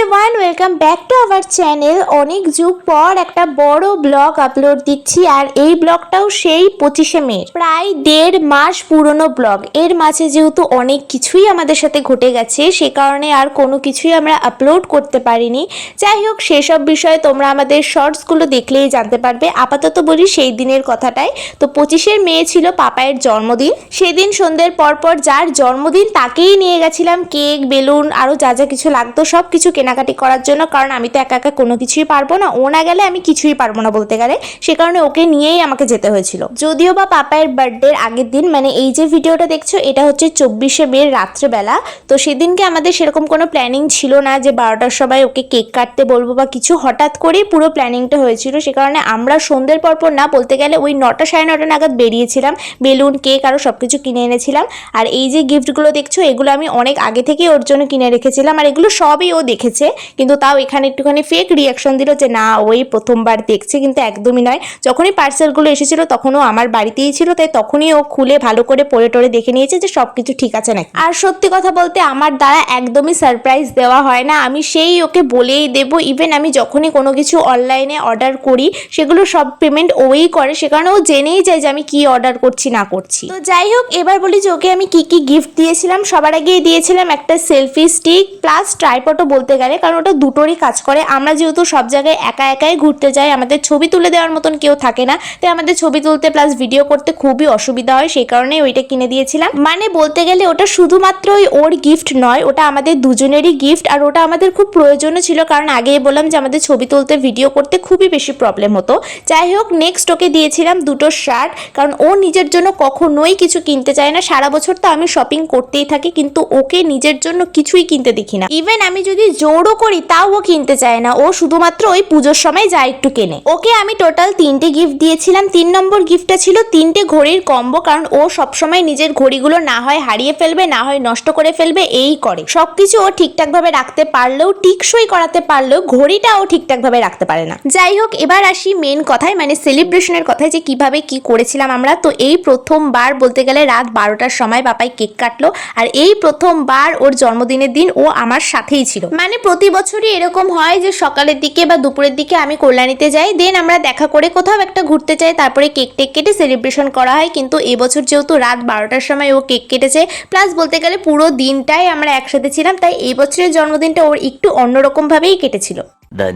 Everyone welcome back to our channel অনেক যুগ পর একটা বড় ব্লগ আপলোড দিচ্ছি, আর এই ব্লগটাও সেই পঁচিশে মে। প্রায় দেড় মাস পুরনো ব্লগ এর মাঝে যেহেতু অনেক কিছুই আমাদের সাথে ঘটে গেছে, সে কারণে আর কোনো কিছুই আমরা আপলোড করতে পারিনি। যাই হোক, সেসব বিষয়ে তোমরা আমাদের শর্টসগুলো দেখলেই জানতে পারবে। আপাতত বলি সেই দিনের কথাটাই। তো পঁচিশের মেয়ে ছিল পাপায়ের জন্মদিন। সেদিন সন্ধ্যের পরপর যার জন্মদিন, তাকেই নিয়ে গেছিলাম। কেক, বেলুন আরও যা যা কিছু লাগতো সব কিছু কেনাকাটি করার জন্য, কারণ আমি তো একা একা কোনো কিছুই পারব না। ও না গেলে আমি কিছুই পারব না বলতে গেলে। সে কারণে ওকে নিয়েই আমাকে যেতে হয়েছিল। যদিও বা পাপায়ের বার্থডের আগের দিন মানে এই যে ভিডিওটা দেখছ, এটা হচ্ছে চব্বিশে মের রাত্রেবেলা। তো সেদিনকে আমাদের সেরকম কোনো প্ল্যানিং ছিল না যে বারোটার সময় ওকে কেক কাটতে বলব বা কিছু। হঠাৎ করেই পুরো প্ল্যানিংটা হয়েছিল। সে কারণে আমরা সন্ধ্যের পরপর না, বলতে গেলে ওই নটা সাড়ে নটা নাগাদ বেরিয়েছিলাম। বেলুন, কেক আরও সব কিছু কিনে এনেছিলাম। আর এই যে গিফটগুলো দেখছ, এগুলো আমি অনেক আগে থেকেই ওর জন্য কিনে রেখেছিলাম। আর এগুলো সবই ও দেখেছে। কিন্তু তাও এখানে একটুখানি ফেক রিয়াকশন দিল যে, না, ওই প্রথমবার দেখছে। কিন্তু একদমই নয়। যখনই পার্সেলগুলো এসেছিল, তখনও আমার বাড়িতেই ছিল, তাই তখনই ও খুলে ভালো করে পড়ে টরে দেখে নিয়েছে যে সব কিছু ঠিক আছে নাকি। আর সত্যি কথা বলতে, আমার দ্বারা একদমই সারপ্রাইজ দেওয়া হয় না। আমি সেই ওকে বলেই দেবো। ইভেন আমি যখনই কোনো কিছু অনলাইনে অর্ডার করি, সেগুলো সব পেমেন্ট ওই করে। সে কারণে ও জেনেই যায় যে, আমি কি অর্ডার করছি, না করছি। তো যাই হোক, এবার বলি যে, ওকে আমি কি কি গিফট দিয়েছিলাম। সবার আগে দিয়েছিলাম একটা সেলফি স্টিক প্লাস ট্রাইপটও বলতে গেলে কারণ ওটা দুটোরই কাজ করে। আমরা যেহেতু সব জায়গায় একা একাই ঘুরতে যাই, আমাদের ছবি তুলে দেওয়ার মতন কেউ থাকে না। তাই আমাদের ছবি তুলতে প্লাস ভিডিও করতে খুবই অসুবিধা হয়, সেই কারণে ওইটা কিনে দিয়েছিলাম। মানে বলতে গেলে ওটা শুধুমাত্রই ওর গিফট নয়, ওটা আমাদের দুজনেরই গিফট আর ওটা আমাদের খুব প্রয়োজনও ছিল, কারণ আগেই বললাম যে আমাদের ছবি তুলতে ভিডিও করতে খুবই বেশি প্রবলেম হতো। যাই হোক নেক্সট ওকে দিয়েছিলাম দুটো শার্ট কারণ ও নিজের জন্য কখনোই কিছু কিনতে চায় না। সারা বছর তো আমি শপিং করতেই থাকি, কিন্তু ওকে নিজের জন্য কিছুই কিনতে দেখি না। ইভেন আমি যদি জোরও করি, তাও ও কিনতে চায় না। ও শুধুমাত্র ওই পুজোর সময় যা একটু কেনে। ওকে আমি টোটাল তিনটে গিফট দিয়েছিলাম। তিন নম্বর গিফটটা ছিল তিনটে ঘড়ির কম্বো কারণ ও সবসময় নিজের ঘড়িগুলো না হয় হারিয়ে ফেলবে, না হয় নষ্ট করে ফেলবে, এই করে। সবকিছু ও ঠিকঠাক ভাবে রাখতে পারলেও, টিকসই করাতে পারলেও, ঘড়িটা ও ঠিকঠাক ভাবে রাখতে পারে না। যাই হোক, এবার আসি মেন কথায় মানে সেলিব্রেশনের কথায় যে কীভাবে কি করেছিলাম আমরা। তো এই প্রথমবার বলতে গেলে রাত বারোটার সময় বাপাই কেক কাটলো, আর এই প্রথমবার ওর জন্মদিনের দিন ও আমার সাথেই ছিল। মানে প্রতি বছরই এরকম হয় যে সকালের দিকে বা দুপুরের দিকে আমি কল্যাণীতে যাই। দেন আমরা দেখা করে কোথাও একটা ঘুরতে যাই, তারপরে কেক টেক কেটে সেলিব্রেশন করা হয়। কিন্তু এবছর যেহেতু রাত বারোটার সময় ও কেক কেটেছে প্লাস বলতে গেলে পুরো দিনটাই আমরা একসাথে ছিলাম, তাই এই বছরের জন্মদিনটা ওর একটু অন্যরকমভাবেই কেটেছিল। The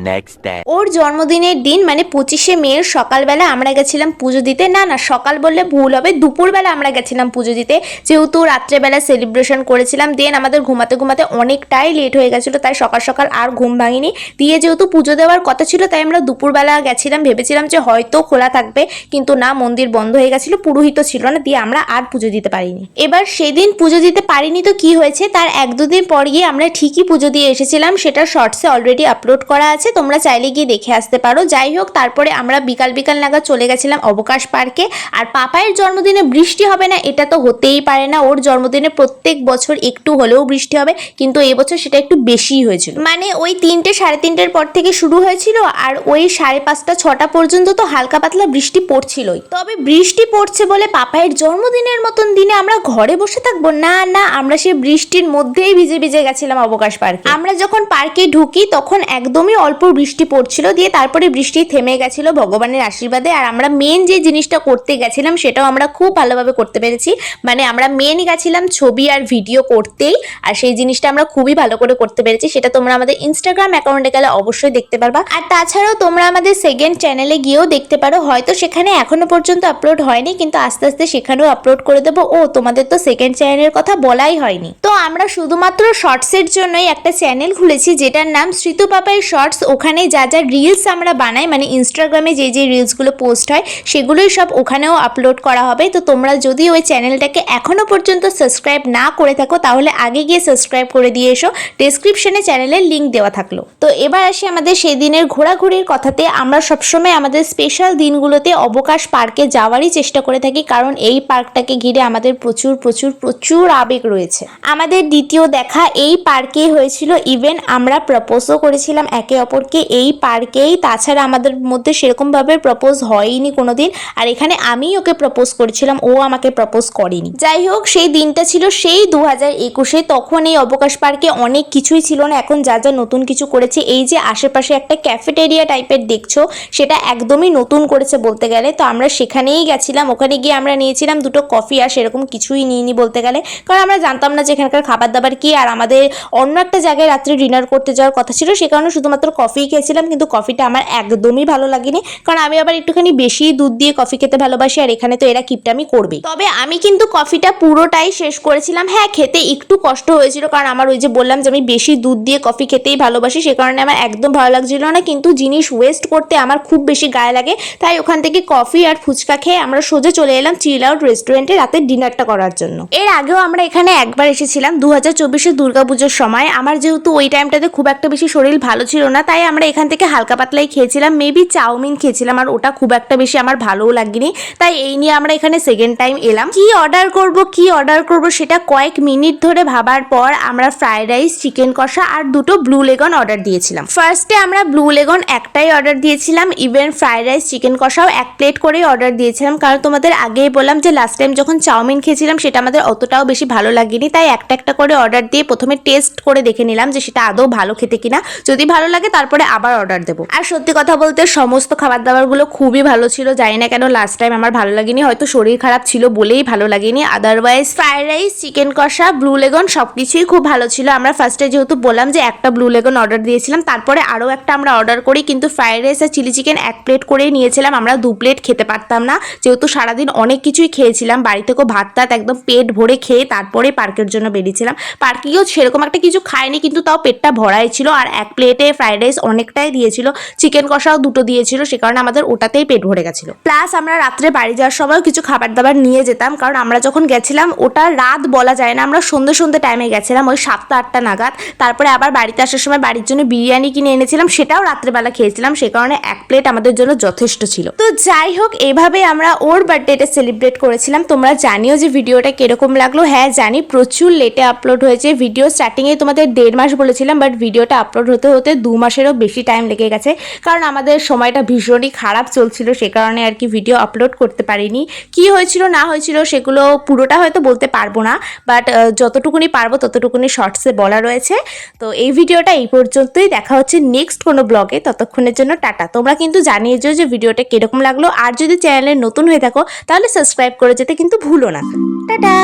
day. ওর জন্মদিনের দিন মানে পঁচিশে মেয়ের সকালবেলা আমরা গেছিলাম পুজো দিতে। না না, সকাল বললে ভুল হবে। দুপুরবেলা আমরা গেছিলাম পুজো দিতে। যেহেতু রাত্রেবেলা সেলিব্রেশন করেছিলাম দেন আমাদের ঘুমাতে ঘুমাতে অনেকটাই লেট হয়ে গেছিল, তাই সকাল সকাল আর ঘুম ভাঙিনি। দিয়ে যেহেতু পুজো দেওয়ার কথা ছিল, তাই আমরা দুপুরবেলা গেছিলাম। ভেবেছিলাম যে হয়তো খোলা থাকবে, কিন্তু না, মন্দির বন্ধ হয়ে গেছিল, পুরোহিত ছিল না, দিয়ে আমরা আর পুজো দিতে পারিনি। এবার সেদিন পুজো দিতে পারিনি তো কি হয়েছে? তার এক দুদিন পর গিয়ে আমরা ঠিকই পুজো দিয়ে এসেছিলাম, সেটা শর্টসে অলরেডি আপলোড করা আছে, তোমরা চাইলে গিয়ে দেখে আসতে পারো। যাই হোক, তারপরে আমরা বিকাল বিকাল নাগাদ চলে গেছিলাম অবকাশ পার্কে। আর পাপায়ের জন্মদিনে বৃষ্টি হবে না, এটা তো হতেই পারে না। ওর জন্মদিনে প্রত্যেক বছর একটু হলেও বৃষ্টি হবে, কিন্তু এবছর সেটা একটু বেশিই হয়েছিল। মানে ওই তিনটে সাড়ে তিনটের পর থেকে শুরু হয়েছিল, আর ওই সাড়ে পাঁচটা, ছটা পর্যন্ত তো হালকা পাতলা বৃষ্টি পড়ছিলই। তবে বৃষ্টি পড়ছে বলে পাপায়ের জন্মদিনের মতন দিনে আমরা ঘরে বসে থাকব? না না, আমরা সেই বৃষ্টির মধ্যেই ভিজে ভিজে গেছিলাম অবকাশ পার্কে। আমরা যখন পার্কে ঢুকি, তখন একদমই অল্প বৃষ্টি পড়ছিল, দিয়ে তারপরে বৃষ্টি থেমে গেছিল ভগবানের আশীর্বাদে। আর আমরা মেন যে জিনিসটা করতে গেছিলাম, সেটাও আমরা খুব ভালোভাবে করতে পেরেছি। মানে আমরা মেন গেছিলাম ছবি আর ভিডিও করতেই, আর সেই জিনিসটা আমরা খুবই ভালো করে করতে পেরেছি। সেটা তোমরা আমাদের ইনস্টাগ্রাম অ্যাকাউন্টে গেলে অবশ্যই দেখতে পারবা। আর তাছাড়াও তোমরা আমাদের সেকেন্ড চ্যানেলে গিয়েও দেখতে পারো, হয়তো সেখানে এখনও পর্যন্ত আপলোড হয়নি, কিন্তু আস্তে আস্তে সেখানেও আপলোড করে দেবো। ও, তোমাদের তো সেকেন্ড চ্যানেলের কথা বলাই হয়নি। তো আমরা শুধুমাত্র শর্টসের জন্যই একটা চ্যানেল খুলেছি, যেটার নাম শ্রীতু পাপাই শর্টস, ওখানে যা যা রিলস আমরা বানাই মানে ইনস্টাগ্রামে যে যে রিলসগুলো পোস্ট হয়, সেগুলোই সব ওখানেও আপলোড করা হবে। তো তোমরা যদি ওই চ্যানেলটাকে এখনও পর্যন্ত সাবস্ক্রাইব না করে থাকো, তাহলে আগে গিয়ে সাবস্ক্রাইব করে দিয়ে এসো। ডেসক্রিপশনে চ্যানেলের লিঙ্ক দেওয়া থাকল। তো এবার আসি আমাদের সেই দিনের ঘোরাঘুরির কথাতে। আমরা সবসময় আমাদের স্পেশাল দিনগুলোতে অবকাশ পার্কে যাওয়ারই চেষ্টা করে থাকি, কারণ এই পার্কটাকে ঘিরে আমাদের প্রচুর প্রচুর প্রচুর আবেগ রয়েছে। আমাদের দ্বিতীয় দেখা এই পার্কে হয়েছিল ইভেন আমরা প্রপোজও করেছিলাম, একে একে অপরকে এই পার্কেই, তাছাড়া আমাদের মধ্যে সেরকমভাবে প্রপোজ হয়নি কোনোদিন। আর এখানে আমি ওকে প্রপোজ করেছিলাম, ও আমাকে প্রপোজ করেনি। যাই হোক, সেই দিনটা ছিল সেই দু হাজার একুশে। তখন এই অবকাশ পার্কে অনেক কিছুই ছিল না, এখন যা যা নতুন কিছু করেছে, এই যে আশেপাশে একটা ক্যাফেটেরিয়া টাইপের দেখছ, সেটা একদমই নতুন করেছে বলতে গেলে। তো আমরা সেখানেই গেছিলাম, ওখানে গিয়ে আমরা নিয়েছিলাম দুটো কফি আর সেরকম কিছুই নিইনি বলতে গেলে। কারণ আমরা জানতাম না যে এখানকার খাবার দাবার কি, আর আমাদের অন্য একটা জায়গায় রাত্রে ডিনার করতে যাওয়ার কথা ছিল, সে কারণে শুধুমাত্র কফিই খেয়েছিলাম, কিন্তু কফিটা আমার একদমই ভালো লাগেনি। কারণ আমি আবার একটুখানি বেশি দুধ দিয়ে কফি খেতে ভালোবাসি, আর এখানে তো এরা কিপটামি করবে তবে আমি কিন্তু কফিটা পুরোটাই শেষ করেছিলাম। হ্যাঁ খেতে একটু কষ্ট হয়েছিল, কারণ আমার ওই যে বললাম যে আমি বেশি দুধ দিয়ে কফি খেতেই ভালোবাসি, সে কারণে আমার একদম ভালো লাগছিল না। কিন্তু জিনিস ওয়েস্ট করতে আমার খুব বেশি গায়ে লাগে। তাই ওখান থেকে কফি আর ফুচকা খেয়ে আমরা সোজা চলে এলাম চিল আউট রেস্টুরেন্টে রাতে ডিনারটা করার জন্য। এর আগেও আমরা এখানে একবার এসেছিলাম। দু হাজার চব্বিশে দুর্গাপুজোর সময়। আমার যেহেতু ওই টাইমটাতে খুব একটা বেশি শরীর ভালো ছিল না তাই আমরা এখান থেকে হালকা পাতলাই খেয়েছিলাম। মেবি চাউমিন খেয়েছিলাম, আর ওটা খুব একটা বেশি আমার ভালোও লাগেনি। তাই এই নিয়ে আমরা এখানে সেকেন্ড টাইম এলাম। কি অর্ডার করব, কি অর্ডার করব সেটা কয়েক মিনিট ধরে ভাবার পর আমরা ফ্রাইড রাইস চিকেন কষা আর দুটো ব্লু লেগন অর্ডার দিয়েছিলাম। ফার্স্টে আমরা ব্লু লেগন একটাই অর্ডার দিয়েছিলাম ইভেন ফ্রাইড রাইস চিকেন কষাও এক প্লেট করেই অর্ডার দিয়েছিলাম। কারণ তোমাদের আগেই বললাম যে লাস্ট টাইম যখন চাউমিন খেয়েছিলাম, সেটা আমাদের অতটাও বেশি ভালো লাগেনি। তাই একটা একটা করে অর্ডার দিয়ে প্রথমে টেস্ট করে দেখে নিলাম যে সেটা আদৌ ভালো খেতে কিনা। যদি ভালো লাগে, তারপরে আবার অর্ডার দেবো। আর সত্যি কথা বলতে, সমস্ত খাবার দাবারগুলো খুবই ভালো ছিল। জানি না কেন লাস্ট টাইম আমার ভালো লাগেনি, হয়তো শরীর খারাপ ছিল বলেই ভালো লাগেনি। আদারওয়াইজ ফ্রাইড রাইস চিকেন কষা ব্লু লেগন সব কিছুই খুব ভালো ছিল। আমরা ফার্স্টে যেহেতু বললাম যে একটা ব্লু লেগন অর্ডার দিয়েছিলাম, তারপরে আরও একটা আমরা অর্ডার করি, কিন্তু ফ্রাইড রাইস আর চিলি চিকেন এক প্লেট করেই নিয়েছিলাম। আমরা দু প্লেট খেতে পারতাম না। যেহেতু সারাদিন অনেক কিছুই খেয়েছিলাম, বাড়ি থেকেও ভাত টাত একদম পেট ভরে খেয়ে তারপরে পার্কের জন্য বেরিয়েছিলাম। পার্কে গিয়েও সেরকম একটা কিছু খাইনি, কিন্তু তাও পেটটা ভরাই ছিল। আর এক প্লেটে ফ্রাইড রাইস অনেকটাই দিয়েছিল, চিকেন কষাও দুটো দিয়েছিল, সে কারণে আমাদের ওটাতেই পেট ভরে গেছিল। প্লাস আমরা রাত্রে বাড়ি যাওয়ার সময়ও কিছু খাবার দাবার নিয়ে যেতাম, কারণ আমরা যখন গেছিলাম, ওটা রাত বলা যায় না, আমরা সন্ধ্যে সন্ধ্যে টাইমে গেছিলাম, ওই সাতটা, আটটা নাগাদ। তারপরে আবার বাড়িতে আসার সময় বাড়ির জন্য বিরিয়ানি কিনে এনেছিলাম, সেটাও রাত্রেবেলা খেয়েছিলাম, সে কারণে এক প্লেট আমাদের জন্য যথেষ্ট ছিল। তো যাই হোক, এভাবে আমরা ওর বার্থডেটা সেলিব্রেট করেছিলাম। তোমরা জানিও যে ভিডিওটা কীরকম লাগল। হ্যাঁ জানি, প্রচুর লেটে আপলোড হয়েছে। ভিডিও স্টার্টিংয়ে তোমাদের দেড় মাস বলেছিলাম বাট ভিডিওটা আপলোড হতে হতে দু মাসেরও বেশি টাইম লেগে গেছে। কারণ আমাদের সময়টা ভীষণই খারাপ চলছিল, সে কারণে আর কি ভিডিও আপলোড করতে পারিনি। কি হয়েছিল, না হয়েছিল, সেগুলো পুরোটা হয়তো বলতে পারব না বাট যতটুকুনি পারব ততটুকুনি শর্টসে বলা রয়েছে। তো এই ভিডিওটা এই পর্যন্তই, দেখা হচ্ছে নেক্সট কোনো ব্লগে ততক্ষণের জন্য টাটা। তোমরা কিন্তু জানিয়ে যেও যে ভিডিওটা কীরকম লাগল, আর যদি চ্যানেলে নতুন হয়ে থাকো, তাহলে সাবস্ক্রাইব করে যেতে কিন্তু ভুলো না। টাটা!